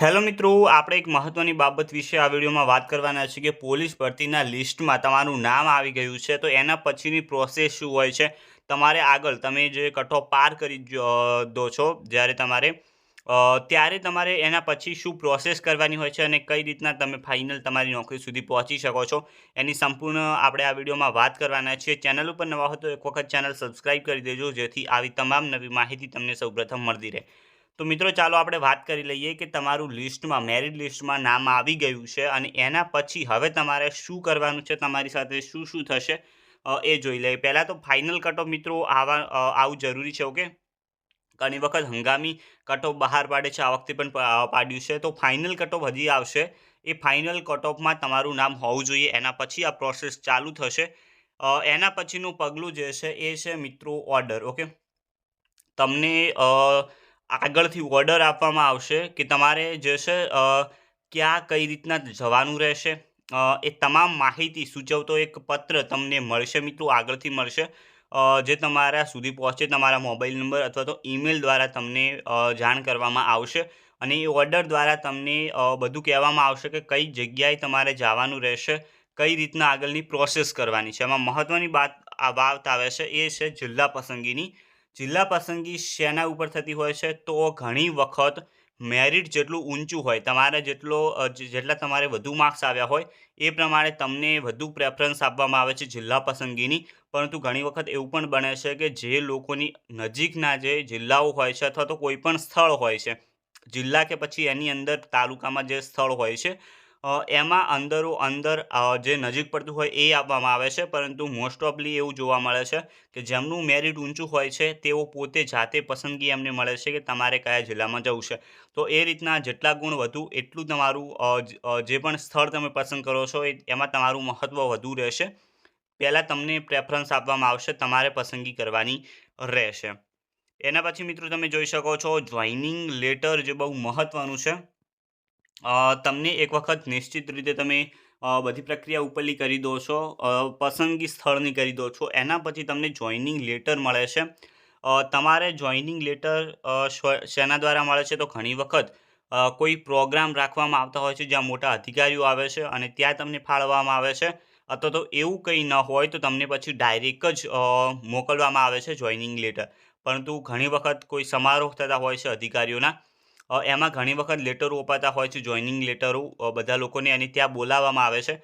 Hello મિત્રો, આપણે એક મહત્ત્વની બાબત વિશે આ વિડીયોમાં વાત કરવાના છે કે પોલીસ ભરતીના લિસ્ટમાં તમારું નામ આવી ગયું છે, તો એના પછીની પ્રોસેસ શું હોય છે? તમારે આગળ તમે જે કઠો પાર કરી દો છો જ્યારે તમારે ત્યારે તમારે એના પછી શું પ્રોસેસ કરવાની હોય છે અને કઈ રીતના તમે ફાઇનલ તમારી નોકરી સુધી પહોંચી શકો છો, એની સંપૂર્ણ આપણે આ વિડીયોમાં વાત કરવાના છીએ. ચેનલ ઉપર નવા હો તો એક વખત ચેનલ સબસ્ક્રાઇબ કરી દેજો, જેથી આવી તમામ નવી માહિતી તમને સૌપ્રથમ મળતી રહે. તો મિત્રો ચાલો આપણે વાત કરી લઈએ કે તમારું લિસ્ટમાં, મેરિટ લિસ્ટમાં નામ આવી ગયું છે અને એના પછી હવે તમારે શું કરવાનું છે, તમારી સાથે શું શું થશે એ જોઈ લઈએ. પહેલાં તો ફાઇનલ કટઓફ મિત્રો આવા આવું જરૂરી છે ઓકે ઘણી વખત હંગામી કટઓફ બહાર પાડે છે, આ વખતે પણ પાડ્યું છે. તો ફાઇનલ કટઓફ હજી આવશે. એ ફાઇનલ કટઓફમાં તમારું નામ હોવું જોઈએ. એના પછી આ પ્રોસેસ ચાલુ થશે. એના પછીનું પગલું જે છે, એ છે મિત્રો ઓર્ડર ઓકે તમને આગળથી ઓર્ડર આપવામાં આવશે કે તમારે જે છે ક્યાં કઈ રીતના જવાનું રહેશે. એ તમામ માહિતી સૂચવતો એક પત્ર તમને મળશે મિત્રો, આગળથી મળશે. જે તમારા સુધી પહોંચે તમારા મોબાઈલ નંબર અથવા તો ઈમેલ દ્વારા તમને જાણ કરવામાં આવશે. અને એ ઓર્ડર દ્વારા તમને બધું કહેવામાં આવશે કે કઈ જગ્યાએ તમારે જવાનું રહેશે, કઈ રીતના આગળની પ્રોસેસ કરવાની છે. એમાં મહત્ત્વની વાત આ વાત આવે છે, એ છે જિલ્લા પસંદગીની જિલ્લા પસંદગી શેના ઉપર થતી હોય છે? તો ઘણી વખત મેરિટ જેટલું ઊંચું હોય, તમારે જેટલો જેટલા તમારે વધુ માર્ક્સ આવ્યા હોય, એ પ્રમાણે તમને વધુ પ્રેફરન્સ આપવામાં આવે છે જિલ્લા પસંદગીની. પરંતુ ઘણી વખત એવું પણ બને છે કે જે લોકોની નજીકના જે જિલ્લાઓ હોય છે અથવા તો કોઈ પણ સ્થળ હોય છે, જિલ્લા કે પછી એની અંદર તાલુકામાં જે સ્થળ હોય છે એમાં અંદરો અંદર જે નજીક પડતું હોય એ આપવામાં આવે છે, પરંતુ મોસ્ટ ઓફલી એવું જોવા મળે છે કે જેમનું મેરિટ ઊંચું હોય છે, તેઓ પોતે જાતે પસંદગી એમને મળે છે કે તમારે કયા જિલ્લામાં જવું છે. તો એ રીતના જેટલા ગુણ વધુ, એટલું તમારું જ- પણ સ્થળ તમે પસંદ કરો છો એમાં તમારું મહત્ત્વ વધુ રહેશે. પહેલાં તમને પ્રેફરન્સ આપવામાં આવશે, તમારે પસંદગી કરવાની રહેશે. એના પછી મિત્રો તમે જોઈ શકો છો જોઈનિંગ લેટર જે બહુ મહત્ત્વનું છે. તમને એક વખત નિશ્ચિત રીતે તમે બધી પ્રક્રિયા ઉપરલી કરી દો છો પસંદગી સ્થળની કરી દો છો, એના પછી તમને જોઈનિંગ લેટર મળે છે. તમારે જોઈનિંગ લેટર શેના દ્વારા મળે છે તો ઘણી વખત કોઈ પ્રોગ્રામ રાખવામાં આવતા હોય છે જ્યાં મોટા અધિકારીઓ આવે છે અને ત્યાં તમને ફાળવવામાં આવે છે, અથવા તો એવું કંઈ ન હોય તો તમને પછી ડાયરેક્ટ જ મોકલવામાં આવે છે જોઈનિંગ લેટર. પરંતુ ઘણી વખત કોઈ સમારોહ થતા હોય છે અધિકારીઓના એમાં ઘણી વખત લેટરો અપાતા હોય છે, જોઈનિંગ લેટરો બધા લોકોને અને ત્યાં બોલાવવામાં આવે છે.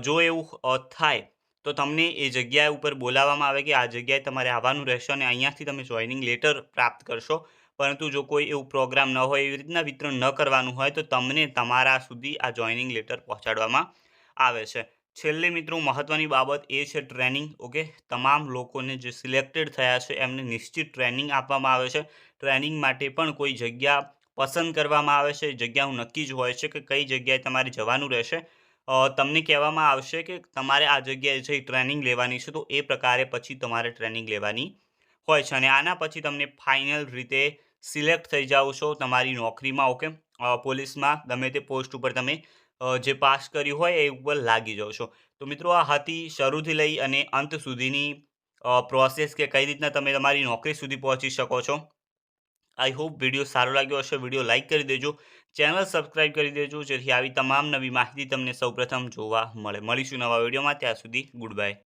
જો એવું થાય, તો તમને એ જગ્યા ઉપર બોલાવવામાં આવે કે આ જગ્યાએ તમારે આવવાનું રહેશે અને અહીંયાથી તમે જોઈનિંગ લેટર પ્રાપ્ત કરશો. પરંતુ જો કોઈ એવું પ્રોગ્રામ ન હોય, એવી રીતના વિતરણ ન કરવાનું હોય, તો તમને તમારા સુધી આ જોઈનિંગ લેટર પહોંચાડવામાં આવે છે. છેલ્લે મિત્રો મહત્ત્વની બાબત એ છે ટ્રેનિંગ, ઓકે? તમામ લોકોને જે સિલેક્ટેડ થયા છે, એમને નિશ્ચિત ટ્રેનિંગ આપવામાં આવે છે. ટ્રેનિંગ માટે પણ કોઈ જગ્યા પસંદ કરવામાં આવે છે જગ્યાઓ નક્કી જ હોય છે કે કઈ જગ્યાએ તમારે જવાનું રહેશે. તમને કહેવામાં આવશે કે તમારે આ જગ્યાએ જઈ ટ્રેનિંગ લેવાની છે, તો એ પ્રકારે પછી તમારે ટ્રેનિંગ લેવાની હોય છે. અને આના પછી તમને ફાઇનલ રીતે સિલેક્ટ થઈ જાઓ છો તમારી નોકરીમાં, ઓકે? પોલીસમાં ગમે તે પોસ્ટ ઉપર તમે જે પાસ કર્યું હોય એ ઉપર લાગી જાઓ છો. તો મિત્રો આ હતી શરૂથી લઈ અને અંત સુધીની પ્રોસેસ કે કઈ રીતના તમે તમારી નોકરી સુધી પહોંચી શકો છો. આઈ હોપ વીડિયો સારો લાગ્યો હશે. વીડિયો લાઇક કરી દેજો. ચેનલ સબસ્ક્રાઇબ કરી દેજો. જેથી આવી તમામ નવી માહિતી તમને સૌપ્રથમ જોવા મળે. મળીશું નવા વિડીયોમાં. ત્યાં સુધી ગુડ બાય.